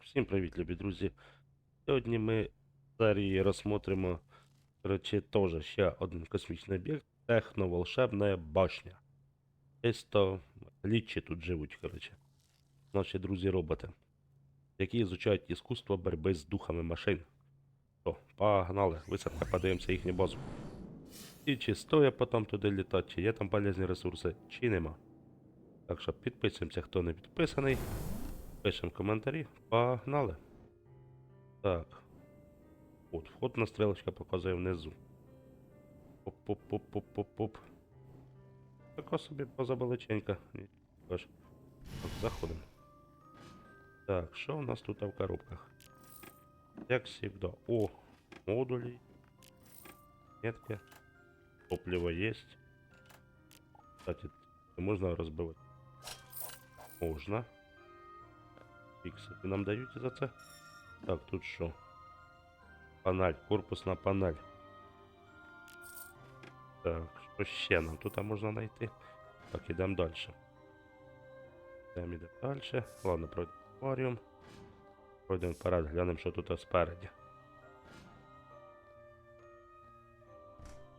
Всім привіт, любі друзі. Сьогодні ми в серії розсмотримо, коротше, теж ще один космічний об'єкт Техноволшебна башня. Чисто лічі тут живуть, коротше. Наші друзі-роботи, які ізучають іскусство боротьби з духами машин. То, погнали, висадка, подивимося їхню базу. І чи стоїть потім туди літати, чи є там полезні ресурси, чи нема. Так що підписуємося, хто не підписаний. Пишемо коментарі. Погнали. Так. От, входна стрілочка показує внизу. Поп-поп-поп-поп-поп. Така собі кажеш. Так, заходимо. Так, що у нас тут в коробках? Як завжди. О, модулі. Метки. Топливо есть. Кстати, можно разбивать? Можно. Фіксики нам дають за це. Так, тут що? Паналь, корпусна паналь. Так, що ще нам тут можна знайти? Так, ідемо далі. Йдемо ідемо далі. Ладно, пройдемо акваріум. Пройдемо вперед, глянемо, що тут спереді.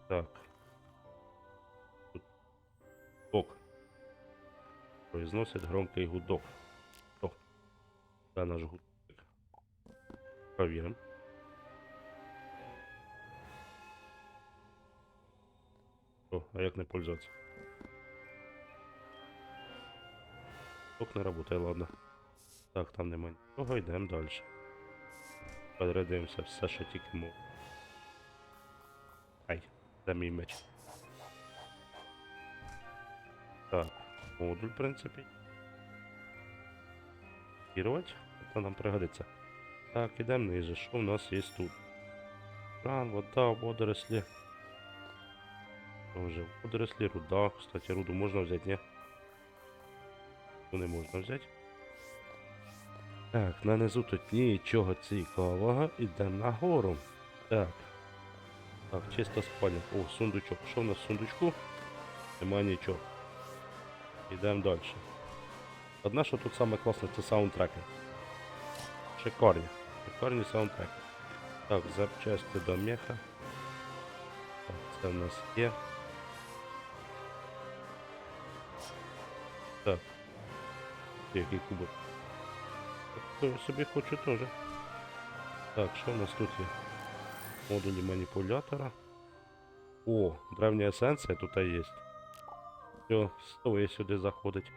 Так. Тут гудок. Произносить громкий гудок. Це наш гудок. Провіримо. О, а як не пользуватися? Ток не работає, ладно. Так, там нема нічого, йдемо далі. Передивимося все, що тільки мов. Ай, де мій меч. Так, модуль, в принципі. Кірувати, це нам пригодиться. Так, ідемо ниже. Що в нас є тут? Кран, вода, водорослі. Вже? Водорослі, руда. Кстати, руду можна взяти, ні? Ну не можна взяти. Так, нанизу тут нічого цікавого. Ідемо нагору. Так. Так, чисто спальня. О, сундучок. Що в нас в сундучку? Нема нічого. Ідемо далі. Одне, що тут саме класне, це саундтреки. Шикарні. Шикарні саундтреки. Так, запчасти до меха. Так, це в нас є. Так. Який кубок. Так, я собі хочу теж. Так, що в нас тут є? Модулі маніпулятора. О, древня есенція тут є. Все, стоїть сюди заходить.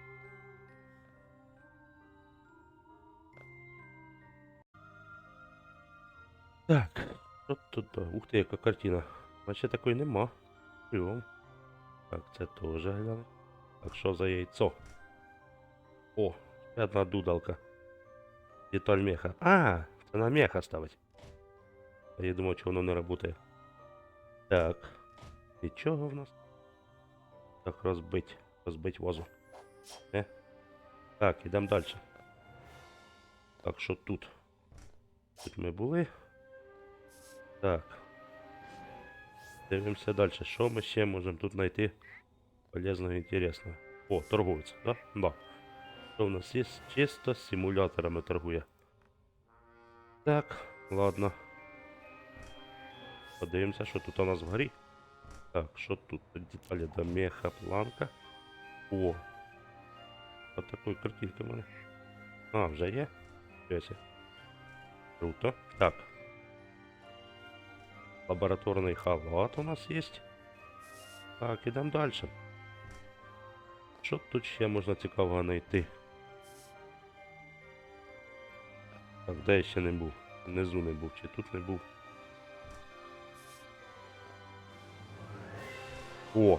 Так, що тут? Ух ти, яка картина. Значить такої нема. Прийом. Так, це теж глянь. Так, що за яйцо? О, ще одна дудалка. Деталь меха. А, це на меха ставить. А я думав, що воно не працює. Так. Нічого в нас. Так, розбить. Розбить вазу. Не? Так, ідемо далі. Так, що тут? Тут ми були. Так. Дивимося далі. Що ми ще можемо тут знайти полезного і інтересного? О, торговець, да? Да. Що в нас є? Чисто з симуляторами торгує. Так, ладно. Подивимося, що тут у нас вгорі. Так, що тут? Деталі до меха, планка. О! От такої картинки в мене. А, вже є? Круто. Так. Лабораторний халат у нас є. Так, ідемо далі. Що тут ще можна цікавого знайти? Так, де я ще не був? Внизу не був, чи тут не був? О!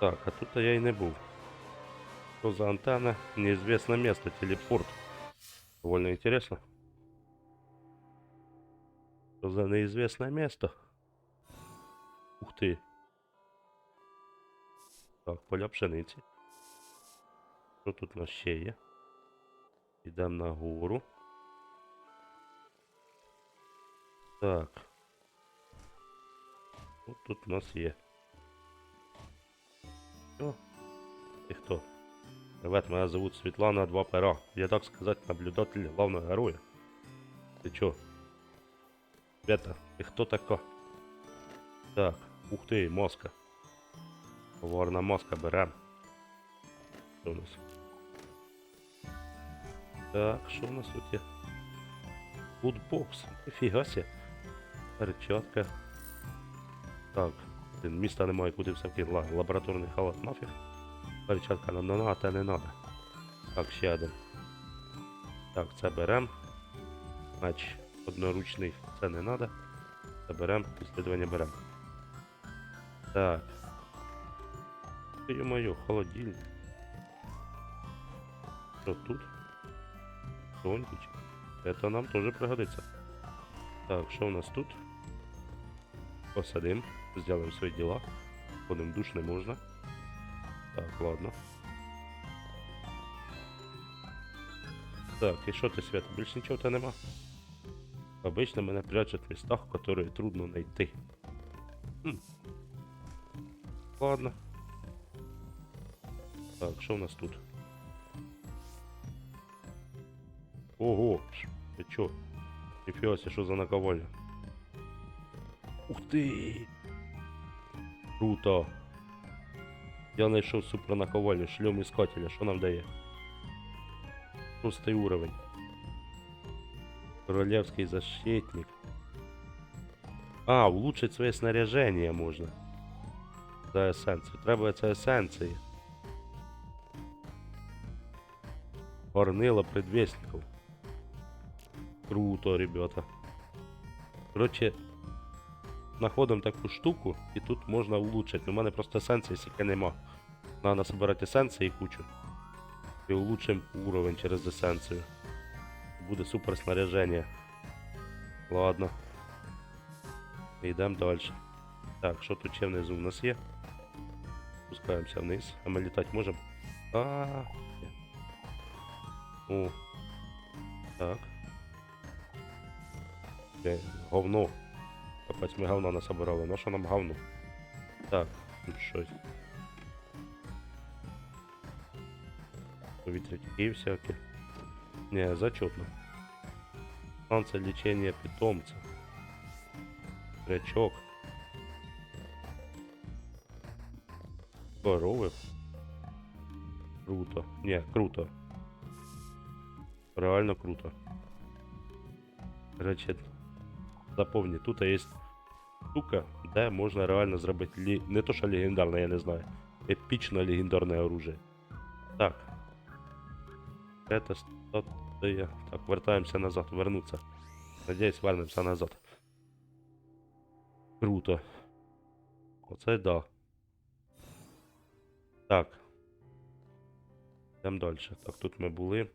Так, а тут я і не був. Что за антенна? Неизвестное место, телепорт. Довольно интересно Что за неизвестное место? Ух ты. Так, поля пшениці. Що тут у нас ще є? Йдемо на гору. Так. Що тут у нас є? Що? Ти хто? Привет, меня зовут Светлана Два Пера. Я, так сказать, наблюдатель главного героя. Ты чё? Света, ты кто такая? Так, ух ты, маска. Коварна маска берем. Що у нас? Так, що у нас тут є? Футбокс. Ніфіга ся. Перчатка. Так, міста немає куди все вкинути. Ла- Лабораторний халат нафіг. Перчатка нам надо, та не надо. Так, ще один. Так, це берем. Меч одноручний, це не надо. Це берем, ісследування берем. Так. Ё-моё, холодильник. Что тут? Зонтичек. Это нам тоже пригодится. Так, что у нас тут? Посадим, сделаем свои дела. Ходим в душ не можна. Так, ладно. Так, і що ти, Свята, більш нічого в тебе нема? Обично мене прячуть в містах, которые трудно найти. Хм. Ладно. Так, що у нас тут? Ого, ти чо? Ніфіга себе, що за наковальня? Ух ти! Круто! Я знайшов супернаковальню, шльом іскателя, що нам дає? Шостий уровень. Королевский защитник. А, улучшить своє снаряжение можна. За есенцію. Треба це есенції. Горнило предвестников. Круто, ребята. Короче, знаходимо таку штуку, і тут можна улучшити. У мене просто есенції сіки нема. Надо собирати есенції кучу. І улучшимо уровень через есенцію. Буде супер снаряження. Ладно. Йдемо далі. Так, що тут ще внизу у нас є? Спускаємося вниз. А ми літати можемо? А, ні. О. Так. Е, говно. Капець, ми говно насобирали. На що нам говно? Так, тут щось. Повітряки всякі. Не, зачетно. Станция лечения питомцев. Рячок. Коровы. Круто. Не, круто. Реально круто. Короче, запомни, тут є штука, де можна реально зробити лі... не то, що легендарне, я не знаю. Епічно легендарне оружие. Так. Это Так, вертаємося назад, вернуться. Надіюсь, вернемося назад. Круто. Оце да. Так. Йдемо далі. Так, тут ми були.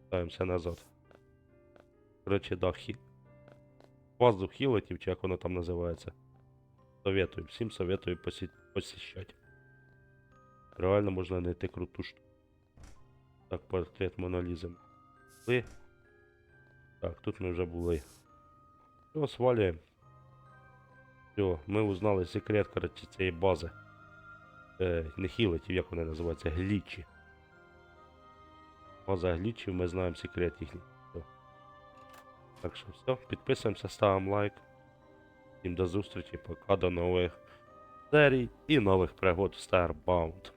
Вертаємося назад. Коротше, да, хі... Базу хілотів, чи як воно там називається. Советую, всім советую посі... посіщати. Реально можна знайти круту штуку. Так, портрет Монолізи. Були. Так, тут ми вже були. Все, свалюємо. Все, ми узнали секрет, коротше, цієї бази. Е, не хілетів, як вони називаються, глічі. База глічів, ми знаємо секрет їхній. Все. Так що все, підписуємося, ставимо лайк. Всім до зустрічі, пока до нових серій і нових пригод в Starbound.